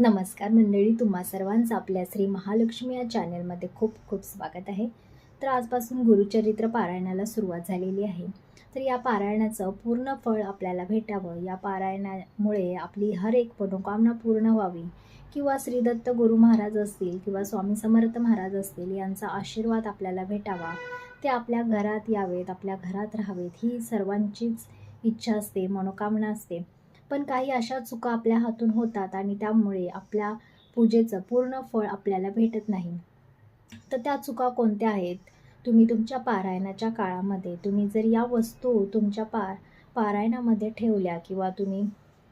नमस्कार मंडळी तुम्हा सर्वांचं आपल्या श्री महालक्ष्मी या चॅनलमध्ये खूप खूप स्वागत आहे. तर आजपासून गुरुचरित्र पारायणाला सुरुवात झालेली आहे. तर या पारायणाचं पूर्ण फळ आपल्याला भेटावं. या पारायणामुळे आपली हर एक मनोकामना पूर्ण व्हावी. किंवा श्रीदत्त गुरु महाराज असतील किंवा स्वामी समर्थ महाराज असतील यांचा आशीर्वाद आपल्याला भेटावा. ते आपल्या घरात यावेत आपल्या घरात राहावेत ही सर्वांचीच इच्छा असते मनोकामना असते. पण काही अशा चुका आपल्या हातून होतात आणि त्यामुळे आपल्या पूजेचं पूर्ण फळ आपल्याला भेटत नाही. तर त्या चुका कोणत्या आहेत? तुम्ही तुमच्या पारायणाच्या काळामध्ये तुम्ही जर या वस्तू तुमच्या पा पारायणामध्ये ठेवल्या किंवा तुम्ही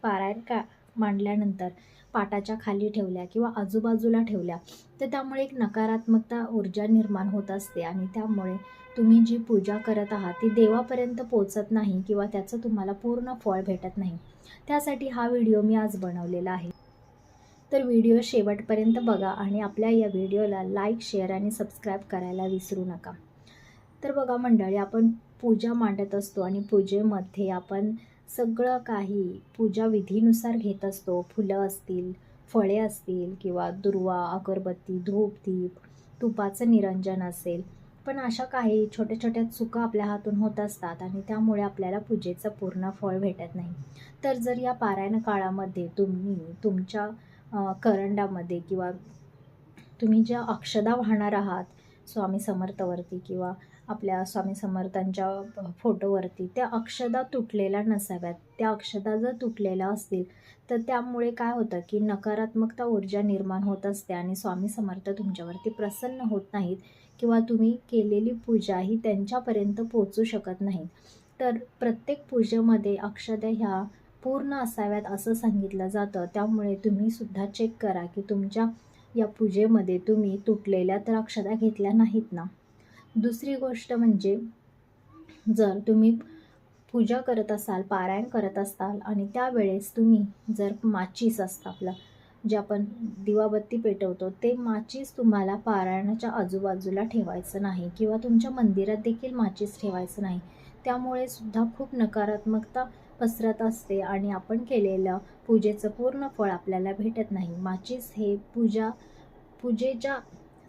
पारायण का मांडल्यानंतर पाटाच्या खाली ठेवल्या किंवा आजूबाजूला ठेवल्या तर त्यामुळे एक नकारात्मकता ऊर्जा निर्माण होत असते आणि त्यामुळे तुम्ही जी पूजा करत आहात ती देवापर्यंत पोचत नाही किंवा त्याचं तुम्हाला पूर्ण फळ भेटत नाही. त्यासाठी हा व्हिडिओ मी आज बनवलेला आहे. तर व्हिडिओ शेवटपर्यंत बघा आणि आपल्या या व्हिडिओला लाईक शेअर आणि सबस्क्राईब करायला विसरू नका. तर बघा मंडळी आपण पूजा मांडत असतो आणि पूजेमध्ये आपण सगळं काही पूजा विधीनुसार घेत असतो. फुलं असतील फळे असतील किंवा दुर्वा अगरबत्ती धूप दीप तुपाचं निरंजन असेल. पण अशा काही छोट्या छोट्या चुका आपल्या हातून होत असतात आणि त्यामुळे आपल्याला पूजेचं पूर्ण फळ भेटत नाही. तर जर या पारायण काळामध्ये तुम्ही तुमच्या करंडामध्ये किंवा तुम्ही ज्या अक्षदा वाहणार आहात स्वामी समर्थवरती किंवा आपल्या स्वामी समर्थांच्या फोटोवरती त्या अक्षदा तुटलेल्या नसाव्यात. त्या अक्षदा जर तुटलेल्या असतील तर त्यामुळे काय होतं की नकारात्मकता ऊर्जा निर्माण होत असते आणि स्वामी समर्थ तुमच्यावरती प्रसन्न होत नाहीत. किंवा तुम्ही केलेली पूजा ही त्यांच्यापर्यंत पोचू शकत नाही तर प्रत्येक पूजेमध्ये अक्षदा ह्या पूर्ण असाव्यात असं सांगितलं जातं. त्यामुळे तुम्ही सुद्धा चेक करा की तुमच्या या पूजेमध्ये तुम्ही तुटलेल्या तर अक्षदा घेतल्या नाहीत ना? दुसरी गोष्ट म्हणजे जर तुम्ही पूजा करत असाल पारायण करत असाल आणि त्यावेळेस तुम्ही जर माचीस असतं आपलं जे आपण दिवाबत्ती पेटवतो ते माचीस तुम्हाला पारायणाच्या आजूबाजूला ठेवायचं नाही किंवा तुमच्या मंदिरात देखील माचीस ठेवायचं नाही. त्यामुळे सुद्धा खूप नकारात्मकता पसरत असते आणि आपण केलेलं पूजेचं पूर्ण फळ आपल्याला भेटत नाही. माचीस हे पूजा पूजेच्या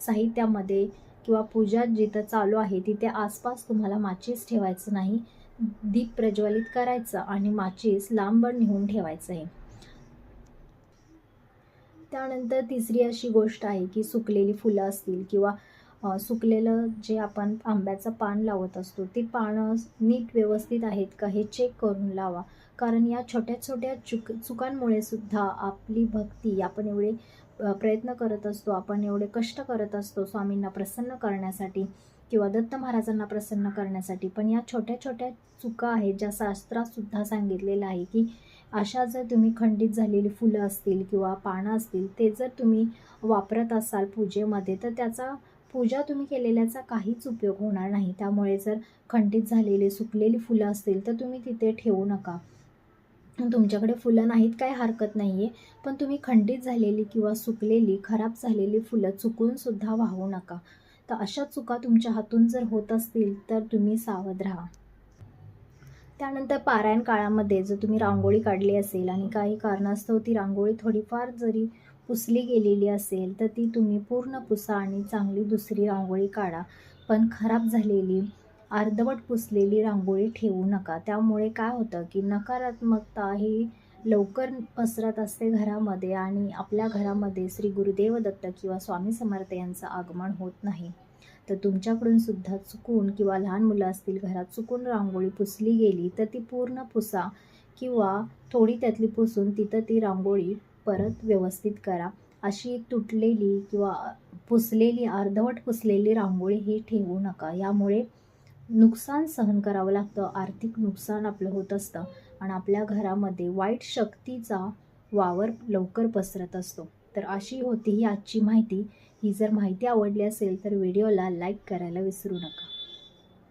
साहित्यामध्ये किंवा पूजा जिथं चालू आहे तिथे आसपास तुम्हाला माचीस ठेवायचं नाही. दीप प्रज्वलित करायचं आणि माचीस लांबण नेऊन ठेवायचं आहे त्यानंतर तिसरी अशी गोष्ट आहे की सुकलेली फुलं असतील किंवा सुकलेलं जे आपण आंब्याचं पान लावत असतो ती पानं नीट व्यवस्थित आहेत का हे चेक करून लावा. कारण या छोट्या छोट्या चुक चुकांमुळे सुद्धा आपली भक्ती आपण एवढे प्रयत्न करत असतो आपण एवढे कष्ट करत असतो स्वामींना प्रसन्न करण्यासाठी किंवा दत्त महाराजांना प्रसन्न करण्यासाठी. पण या छोट्या छोट्या चुका आहेत ज्या शास्त्रात सुद्धा सांगितलेलं आहे की अशा जर तुम्ही खंडित झालेली फुलं असतील किंवा पानं असतील ते जर तुम्ही वापरत असाल पूजेमध्ये तर त्याचा पूजा तुम्ही केलेल्याचा काहीच उपयोग होणार नाही. त्यामुळे जर खंडित झालेली सुकलेली फुलं असतील तर तुम्ही तिथे ठेवू नका. तुमच्याकडे फुलं नाहीत काय हरकत नाही आहे पण तुम्ही खंडित झालेली किंवा सुकलेली खराब झालेली फुलं चुकूनसुद्धा वाहू नका. तर अशा चुका तुमच्या हातून जर होत असतील तर तुम्ही सावध राहा. त्यानंतर पारायण काळामध्ये जर तुम्ही रांगोळी काढली असेल आणि काही कारणास्तव ती रांगोळी थोडीफार जरी पुसली गेलेली असेल तर ती तुम्ही पूर्ण पुसा आणि चांगली दुसरी रांगोळी काढा. पण खराब झालेली अर्धवट पुसलेली रांगोळी ठेवू नका. त्यामुळे काय होतं की नकारात्मकता ही लवकर पसरत असते घरामध्ये आणि आपल्या घरामध्ये श्री गुरुदेव दत्त किंवा स्वामी समर्थ यांचं आगमन होत नाही. तर तुमच्याकडून सुद्धा चुकून किंवा लहान मुलं असतील घरात चुकून रांगोळी पुसली गेली तर ती पूर्ण पुसा किंवा थोडी त्यातली पुसून तिथं ती रांगोळी परत व्यवस्थित करा. अशी तुटलेली किंवा पुसलेली अर्धवट पुसलेली रांगोळी ही ठेवू नका. यामुळे नुकसान सहन करावं लागतं आर्थिक नुकसान आपलं होत असतं आणि आपल्या घरामध्ये वाईट शक्तीचा वावर लवकर पसरत असतो. तर अशी होती ही आजची माहिती. ही जर माहिती आवडली असेल तर व्हिडिओला लाईक करायला विसरू नका.